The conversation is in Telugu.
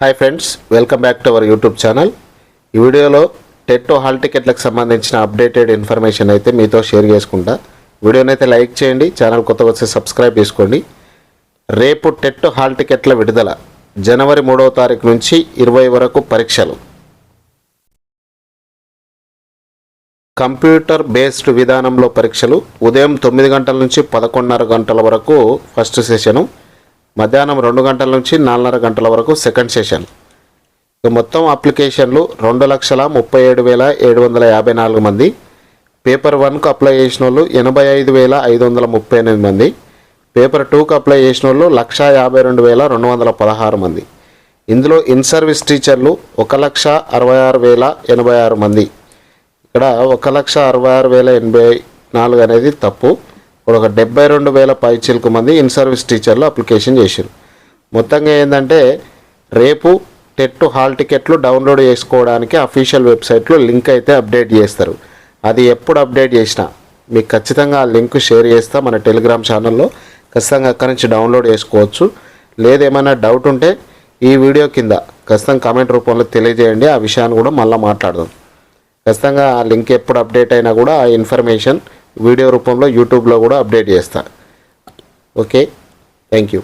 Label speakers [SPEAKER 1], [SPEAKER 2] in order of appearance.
[SPEAKER 1] Hi friends welcome back to our YouTube channel ఈ వీడియోలో టెట్ హాల్ టికెట్లకు సంబంధించిన అప్డేటెడ్ ఇన్ఫర్మేషన్ అయితే మీతో షేర్ చేసుకుంటా. వీడియోని అయితే లైక్ చేయండి ఛానల్ కొత్తగా వస్తే సబ్స్క్రైబ్ చేసుకోండి. రేపు టెట్ హాల్ టికెట్ల విడుదల జనవరి మూడవ తారీఖు నుంచి ఇరవై వరకు పరీక్షలు. కంప్యూటర్ బేస్డ్ విధానంలో పరీక్షలు ఉదయం తొమ్మిది గంటల నుంచి పదకొండున్నర గంటల వరకు ఫస్ట్ సెషను మధ్యాహ్నం రెండు గంటల నుంచి నాలుగున్నర గంటల వరకు సెకండ్ సెషన్. మొత్తం అప్లికేషన్లు రెండు లక్షల ముప్పై ఏడు వేల ఏడు వందల యాభై నాలుగు మంది. పేపర్ వన్కు అప్లై చేసిన వాళ్ళు ఎనభై ఐదు వేల ఐదు వందల ముప్పై ఎనిమిది మంది. పేపర్ టూకు అప్లై చేసిన వాళ్ళు లక్ష యాభై రెండు వేల రెండు వందల పదహారు మంది. ఇందులో ఇన్ సర్వీస్ టీచర్లు ఒక లక్ష అరవై ఆరు వేల ఎనభై ఆరు మంది. ఇక్కడ ఒక లక్ష అరవై ఆరు వేల ఎనభై నాలుగు అనేది తప్పు. ఇప్పుడు ఒక డెబ్బై రెండు వేల పైచిలకు మంది ఇన్ సర్వీస్ టీచర్లు అప్లికేషన్ చేశారు మొత్తంగా ఏంటంటే రేపు టెట్ హాల్ టికెట్లు డౌన్లోడ్ చేసుకోవడానికి అఫీషియల్ వెబ్సైట్లో లింక్ అయితే అప్డేట్ చేస్తారు. అది ఎప్పుడు అప్డేట్ చేసినా మీకు ఖచ్చితంగా ఆ లింక్ షేర్ చేస్తా మన టెలిగ్రామ్ ఛానల్లో. ఖచ్చితంగా అక్కడి నుంచి డౌన్లోడ్ చేసుకోవచ్చు. లేదేమైనా డౌట్ ఉంటే ఈ వీడియో కింద ఖచ్చితంగా కామెంట్ రూపంలో తెలియజేయండి. ఆ విషయాన్ని కూడా మళ్ళీ మాట్లాడదాం. ఖచ్చితంగా ఆ లింక్ ఎప్పుడు అప్డేట్ అయినా కూడా ఆ ఇన్ఫర్మేషన్ వీడియో రూపంలో యూట్యూబ్లో కూడా అప్డేట్ చేస్తాను. ఓకే? Thank you.